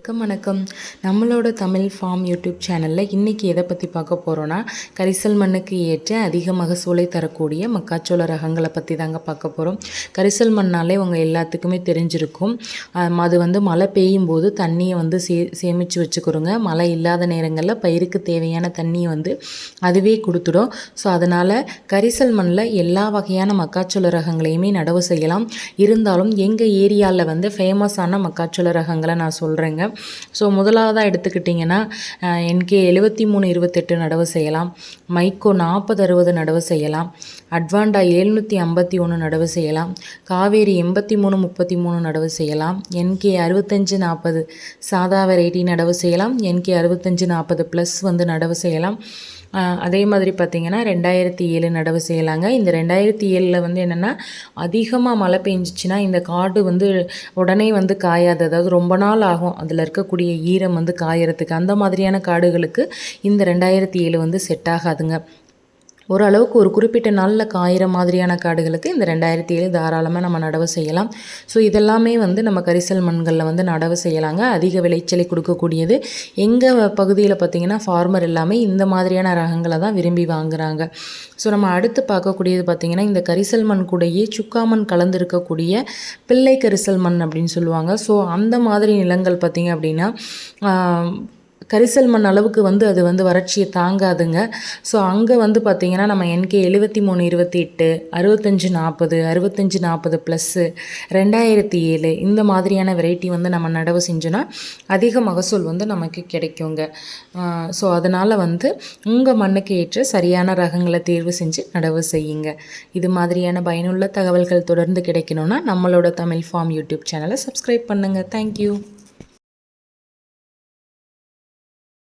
வணக்கம் வணக்கம். நம்மளோட தமிழ் ஃபார்ம் யூடியூப் சேனலில் இன்றைக்கி எதை பற்றி பார்க்க போகிறோன்னா கரிசல் மண்ணுக்கு ஏற்ற அதிக மகசூலை தரக்கூடிய மக்காச்சோள ரகங்களை பற்றி தாங்க பார்க்க போகிறோம் கரிசல் மண்ணாலே உங்கள் எல்லாத்துக்குமே தெரிஞ்சிருக்கும். அது வந்து மழை பெய்யும் போது தண்ணியை வந்து சே சேமித்து வச்சுக்கிறோங்க. மழை இல்லாத நேரங்களில் பயிருக்கு தேவையான தண்ணியை வந்து அதுவே கொடுத்துடும். ஸோ அதனால் கரிசல் மண்ணில் எல்லா வகையான மக்காச்சோள ரகங்களையுமே நடவு செய்யலாம். இருந்தாலும் எங்கள் ஏரியாவில் வந்து ஃபேமஸான மக்காச்சோள ரகங்களை நான் சொல்கிறேங்க ஸோ முதலாவதாக எடுத்துக்கிட்டிங்கன்னா என்கே எழுபத்தி மூணு இருபத்தெட்டு நடவு செய்யலாம். மைக்கோ நாற்பது அறுபது நடவு செய்யலாம். அட்வாண்டா எழுநூற்றி ஐம்பத்தி ஒன்று நடவு செய்யலாம். காவேரி எண்பத்தி மூணு முப்பத்தி மூணு நடவு செய்யலாம். என்கே அறுபத்தஞ்சு நாற்பது சாதா வெரைட்டி நடவு செய்யலாம். என்கே அறுபத்தஞ்சு நாற்பது ப்ளஸ் வந்து நடவு செய்யலாம். அதே மாதிரி பார்த்திங்கன்னா ரெண்டாயிரத்தி ஏழு நடவு செய்யலாங்க. இந்த ரெண்டாயிரத்தி ஏழில் வந்து என்னென்னா அதிகமாக மழை பெஞ்சிச்சின்னா இந்த காடு வந்து உடனே வந்து காயாது. அதாவது ரொம்ப நாள் ஆகும். அதில் இருக்கக்கூடிய ஈரம் வந்து காயறதுக்கு அந்த மாதிரியான காடுகளுக்கு இந்த ரெண்டாயிரத்தி ஏழு வந்து செட் ஆகாதுங்க. ஓரளவுக்கு ஒரு குறிப்பிட்ட நாளில் காயிற மாதிரியான காடுகளுக்கு இந்த ரெண்டாயிரத்தி ஏழு தாராளமாக நம்ம நடவு செய்யலாம். ஸோ இதெல்லாமே வந்து நம்ம கரிசல் மண்களில் வந்து நடவு செய்யலாங்க. அதிக விளைச்சலை கொடுக்கக்கூடியது. எங்கள் பகுதியில் பார்த்திங்கன்னா ஃபார்மர் எல்லாமே இந்த மாதிரியான ரகங்களை தான் விரும்பி வாங்குறாங்க. ஸோ நம்ம அடுத்து பார்க்கக்கூடியது பார்த்திங்கன்னா இந்த கரிசல் மண் கூடயே சுக்காமண் கலந்துருக்கக்கூடிய பிள்ளை கரிசல் மண் அப்படின்னு சொல்லுவாங்க. ஸோ அந்த மாதிரி நிலங்கள் பார்த்திங்க அப்படின்னா கரிசல் மண் அளவுக்கு வந்து அது வந்து வறட்சியை தாங்காதுங்க. ஸோ அங்கே வந்து பார்த்திங்கன்னா நம்ம என்கே எழுபத்தி மூணு இருபத்தி எட்டு அறுபத்தஞ்சு நாற்பது அறுபத்தஞ்சு நாற்பது ப்ளஸ்ஸு ரெண்டாயிரத்தி ஏழு இந்த மாதிரியான வெரைட்டி வந்து நம்ம நடவு செஞ்சோன்னா அதிக மகசூல் வந்து நமக்கு கிடைக்குங்க. ஸோ அதனால் வந்து உங்கள் மண்ணுக்கு ஏற்ற சரியான ரகங்களை தேர்வு செஞ்சு நடவு செய்யுங்க. இது மாதிரியான பயனுள்ள தகவல்கள் தொடர்ந்து கிடைக்கணும்னா நம்மளோட தமிழ் ஃபார்ம் யூடியூப் சேனலை சப்ஸ்கிரைப் பண்ணுங்கள் தேங்க்யூ